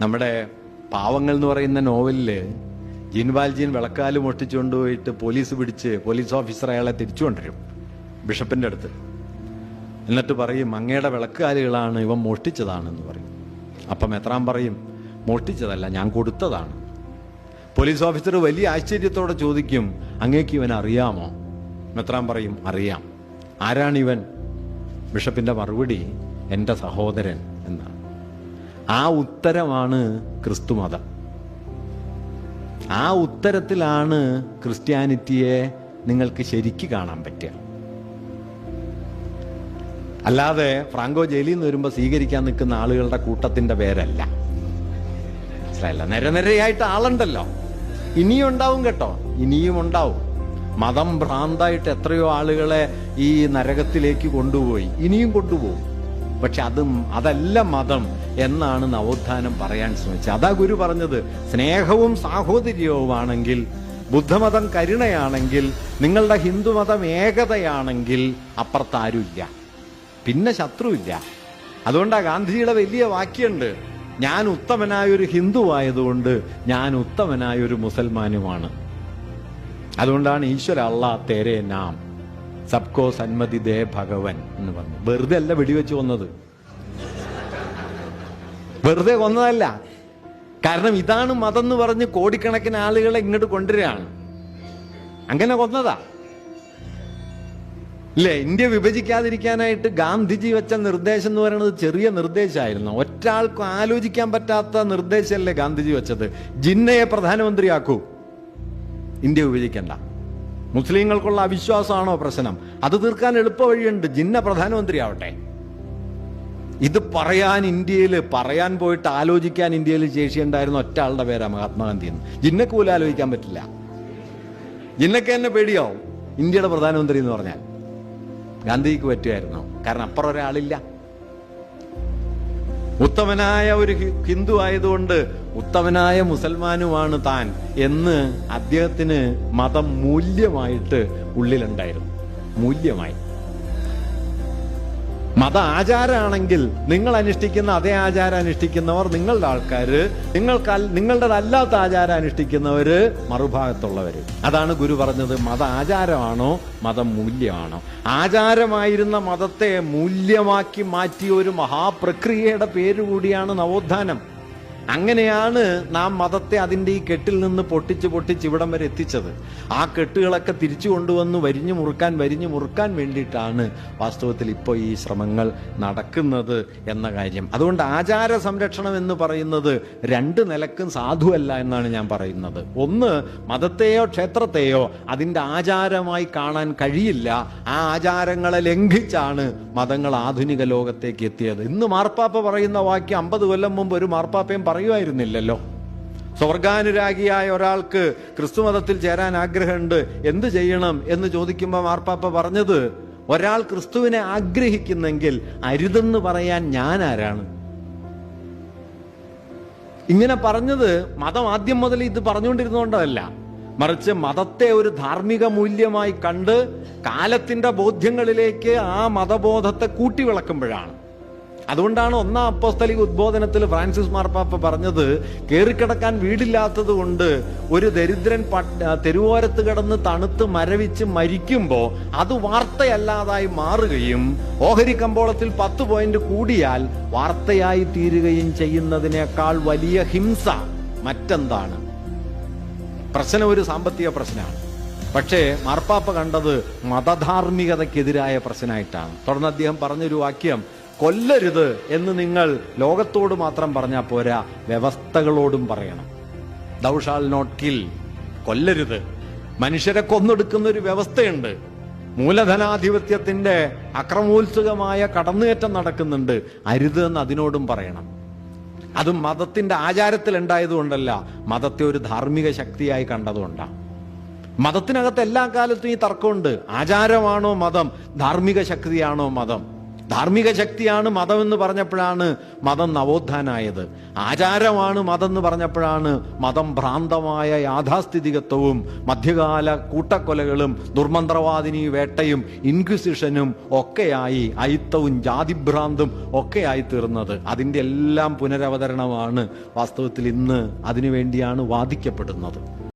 നമ്മുടെ പാവങ്ങൾ എന്ന് പറയുന്ന നോവലിൽ ജിൻവാൽജിൻ വിളക്കാൽ മൊട്ടിച്ചുകൊണ്ട് പോയിട്ട് പോലീസ് പിടിച്ച് പോലീസ് ഓഫീസർ അയാളെ തിരിച്ചു കൊണ്ടുവരും ബിഷപ്പിന്റെ അടുത്ത്. എന്നിട്ട് പറയും അങ്ങയുടെ വിളക്കാലുകളാണ് ഇവൻ മോഷ്ടിച്ചതാണെന്ന് പറയും. അപ്പം എത്രാം പറയും മോഷ്ടിച്ചതല്ല ഞാൻ കൊടുത്തതാണ്. പോലീസ് ഓഫീസർ വലിയ ആശ്ചര്യത്തോടെ ചോദിക്കും അങ്ങേക്ക് ഇവൻ അറിയാമോ? മെത്രാൻ പറയും അറിയാം. ആരാണിവൻ? ബിഷപ്പിന്റെ മറുപടി എന്റെ സഹോദരൻ എന്നാണ്. ആ ഉത്തരമാണ് ക്രിസ്തുമതം. ആ ഉത്തരത്തിലാണ് ക്രിസ്ത്യാനിറ്റിയെ നിങ്ങൾക്ക് ശരിക്ക് കാണാൻ പറ്റുക. അല്ലാതെ ഫ്രാങ്കോ ജയിലിൽ നിന്ന് വരുമ്പോൾ സ്വീകരിക്കാൻ നിൽക്കുന്ന ആളുകളുടെ കൂട്ടത്തിന്റെ പേരല്ല. മനസ്സിലായില്ല? നിരനിരയായിട്ട് ആളുണ്ടല്ലോ. ഇനിയും ഉണ്ടാവും കേട്ടോ. ഇനിയും ഉണ്ടാവും. മതം ഭ്രാന്തായിട്ട് എത്രയോ ആളുകളെ ഈ നരകത്തിലേക്ക് കൊണ്ടുപോയി. ഇനിയും കൊണ്ടുപോകും. പക്ഷെ അതും അതല്ല മതം എന്നാണ് നവോത്ഥാനം പറയാൻ ശ്രമിച്ചത്. അതാ ഗുരു പറഞ്ഞത് സ്നേഹവും സാഹോദര്യവുമാണെങ്കിൽ ബുദ്ധമതം കരുണയാണെങ്കിൽ നിങ്ങളുടെ ഹിന്ദുമതം ഏകതയാണെങ്കിൽ അപ്പുറത്താരുമില്ല. പിന്നെ ശത്രുവില്ല. അതുകൊണ്ടാ ഗാന്ധിജിയുടെ വലിയ വാക്യുണ്ട് ഞാൻ ഉത്തമനായൊരു ഹിന്ദു ആയതുകൊണ്ട് ഞാൻ ഉത്തമനായൊരു മുസൽമാനുമാണ്. അതുകൊണ്ടാണ് ഈശ്വര അള്ളാ തേരെ നാം സബ്കോ സന്മതി ദേ ഭഗവൻ എന്ന് പറഞ്ഞു. വെറുതെ അല്ല വെടിവെച്ച് കൊന്നത്. വെറുതെ കൊന്നതല്ല. കാരണം ഇതാണ് മതം എന്ന് പറഞ്ഞ് കോടിക്കണക്കിന് ആളുകളെ ഇങ്ങോട്ട് കൊണ്ടുവരികയാണ്. അങ്ങനെ കൊന്നതാ. ഇല്ലേ ഇന്ത്യ വിഭജിക്കാതിരിക്കാനായിട്ട് ഗാന്ധിജി വെച്ച നിർദ്ദേശം എന്ന് പറയുന്നത് ചെറിയ നിർദ്ദേശമായിരുന്നു. ഒറ്റാൾക്കും ആലോചിക്കാൻ പറ്റാത്ത നിർദ്ദേശമല്ലേ ഗാന്ധിജി വെച്ചത്? ജിന്നയെ പ്രധാനമന്ത്രിയാക്കൂ. ഇന്ത്യ വിഭജിക്കണ്ട. മുസ്ലിങ്ങൾക്കുള്ള അവിശ്വാസമാണോ പ്രശ്നം? അത് തീർക്കാൻ എളുപ്പ വഴിയുണ്ട്. ജിന്ന പ്രധാനമന്ത്രിയാവട്ടെ. ഇത് പറയാൻ ഇന്ത്യയിൽ പറയാൻ പോയിട്ട് ആലോചിക്കാൻ ഇന്ത്യയിൽ ശേഷിയുണ്ടായിരുന്ന ഒറ്റ ആളുടെ പേരാ മഹാത്മാഗാന്ധി എന്ന് ജിന്നക്ക് പോലും ആലോചിക്കാൻ പറ്റില്ല. ജിന്നക്ക് തന്നെ പേടിയാവും ഇന്ത്യയുടെ പ്രധാനമന്ത്രി എന്ന് പറഞ്ഞാൽ. ഗാന്ധിക്ക് പറ്റുമായിരുന്നു? കാരണം അപ്പുറം ഒരാളില്ല. ഉത്തമനായ ഒരു ഹിന്ദു ആയതുകൊണ്ട് ഉത്തമനായ മുസൽമാനുമാണ് താൻ എന്ന് അദ്ദേഹത്തിന് മതം മൂല്യമായിട്ട് ഉള്ളിലുണ്ടായിരുന്നു. മൂല്യമായി. മത ആചാരമാണെങ്കിൽ നിങ്ങൾ അനുഷ്ഠിക്കുന്ന അതേ ആചാരം അനുഷ്ഠിക്കുന്നവർ നിങ്ങളുടെ ആൾക്കാര് നിങ്ങൾക്ക് നിങ്ങളുടേതല്ലാത്ത ആചാരം അനുഷ്ഠിക്കുന്നവര് മറുഭാഗത്തുള്ളവര്. അതാണ് ഗുരു പറഞ്ഞത്. മത ആചാരമാണോ മതം മൂല്യമാണോ ആചാരമായിരുന്ന മതത്തെ മൂല്യമാക്കി മാറ്റിയ ഒരു മഹാപ്രക്രിയയുടെ പേര് കൂടിയാണ് നവോത്ഥാനം. അങ്ങനെയാണ് നാം മതത്തെ അതിന്റെ ഈ കെട്ടിൽ നിന്ന് പൊട്ടിച്ച് പൊട്ടിച്ച് ഇവിടം വരെ എത്തിച്ചത്. ആ കെട്ടുകളൊക്കെ തിരിച്ചു കൊണ്ടുവന്ന് വരിഞ്ഞു മുറുക്കാൻ വരിഞ്ഞു മുറുക്കാൻ വേണ്ടിയിട്ടാണ് വാസ്തവത്തിൽ ഇപ്പോൾ ഈ ശ്രമങ്ങൾ നടക്കുന്നത് എന്ന കാര്യം. അതുകൊണ്ട് ആചാര സംരക്ഷണം എന്ന് പറയുന്നത് രണ്ട് നിലക്കും സാധുവല്ല എന്നാണ് ഞാൻ പറയുന്നത്. ഒന്ന് മതത്തെയോ ക്ഷേത്രത്തെയോ അതിന്റെ ആചാരമായി കാണാൻ കഴിയില്ല. ആ ആചാരങ്ങളെ ലംഘിച്ചാണ് മതങ്ങൾ ആധുനിക ലോകത്തേക്ക് എത്തിയത്. ഇന്ന് മാർപ്പാപ്പ പറയുന്ന വാക്യം അമ്പത് കൊല്ലം മുമ്പ് ഒരു മാർപ്പാപ്പയും പറയുമായിരുന്നില്ലല്ലോ. സ്വർഗാനുരാഗിയായ ഒരാൾക്ക് ക്രിസ്തുമതത്തിൽ ചേരാൻ ആഗ്രഹമുണ്ട്. എന്ത് ചെയ്യണം എന്ന് ചോദിക്കുമ്പോൾ മാർപ്പാപ്പ പറഞ്ഞത് ഒരാൾ ക്രിസ്തുവിനെ ആഗ്രഹിക്കുന്നെങ്കിൽ അരുതെന്ന് പറയാൻ ഞാൻ ആരാണ്? ഇങ്ങനെ പറഞ്ഞത് മതം ആദ്യം മുതൽ ഇത് പറഞ്ഞുകൊണ്ടിരുന്നോണ്ടതല്ല മറിച്ച് മതത്തെ ഒരു ധാർമ്മിക മൂല്യമായി കണ്ട് കാലത്തിന്റെ ബോധ്യങ്ങളിലേക്ക് ആ മതബോധത്തെ കൂട്ടിവിളക്കുമ്പോഴാണ്. അതുകൊണ്ടാണ് ഒന്നാം അപ്പോസ്തലിക ഉദ്ബോധനത്തിൽ ഫ്രാൻസിസ് മാർപ്പാപ്പ പറഞ്ഞത് കയറിക്കിടക്കാൻ വീടില്ലാത്തത് കൊണ്ട് ഒരു ദരിദ്രൻ തെരുവോരത്ത് കിടന്ന് തണുത്ത് മരവിച്ച് മരിക്കുമ്പോൾ അത് വാർത്തയല്ലാതായി മാറുകയും ഓഹരി കമ്പോളത്തിൽ പത്ത് പോയിന്റ് കൂടിയാൽ വാർത്തയായി തീരുകയും ചെയ്യുന്നതിനേക്കാൾ വലിയ ഹിംസ മറ്റെന്താണ്? പ്രശ്നം ഒരു സാമ്പത്തിക പ്രശ്നമാണ്. പക്ഷേ മാർപ്പാപ്പ കണ്ടത് മതധാർമ്മികതയ്ക്കെതിരായ പ്രശ്നമായിട്ടാണ്. തുടർന്ന് അദ്ദേഹം പറഞ്ഞൊരു വാക്യം കൊല്ലരുത് എന്ന് നിങ്ങൾ ലോകത്തോട് മാത്രം പറഞ്ഞാൽ പോരാ വ്യവസ്ഥകളോടും പറയണം. ദൗ ഷാൽ നോട്ട് കിൽ കൊല്ലരുത്. മനുഷ്യരെ കൊന്നൊടുക്കുന്ന ഒരു വ്യവസ്ഥയുണ്ട്. മൂലധനാധിപത്യത്തിന്റെ അക്രമോത്സുകമായ കടന്നുകയറ്റം നടക്കുന്നുണ്ട്. അരുത് എന്ന് അതിനോടും പറയണം. അത് മതത്തിന്റെ ആചാരത്തിൽ ഉണ്ടായതുകൊണ്ടല്ല മതത്തെ ഒരു ധാർമ്മിക ശക്തിയായി കണ്ടതുകൊണ്ടാണ് മതത്തിനകത്ത് എല്ലാ കാലത്തും ഈ തർക്കമുണ്ട്. ആചാരമാണോ മതം? ധാർമ്മിക ശക്തിയാണോ മതം? ധാർമ്മിക ശക്തിയാണ് മതം എന്ന് പറഞ്ഞപ്പോഴാണ് മതം നവോത്ഥാനായത്. ആചാരമാണ് മതം എന്ന് പറഞ്ഞപ്പോഴാണ് മതം ഭ്രാന്തമായ യാഥാസ്ഥിതികത്വവും മധ്യകാല കൂട്ടക്കൊലകളും ദുർമന്ത്രവാദിനി വേട്ടയും ഇൻക്വിസിഷനും ഒക്കെയായി അയിത്തവും ജാതിഭ്രാന്തും ഒക്കെയായി തീർന്നത്. അതിന്റെ എല്ലാം പുനരവതരണമാണ് വാസ്തവത്തിൽ ഇന്ന് അതിനുവേണ്ടിയാണ് വാദിക്കപ്പെടുന്നത്.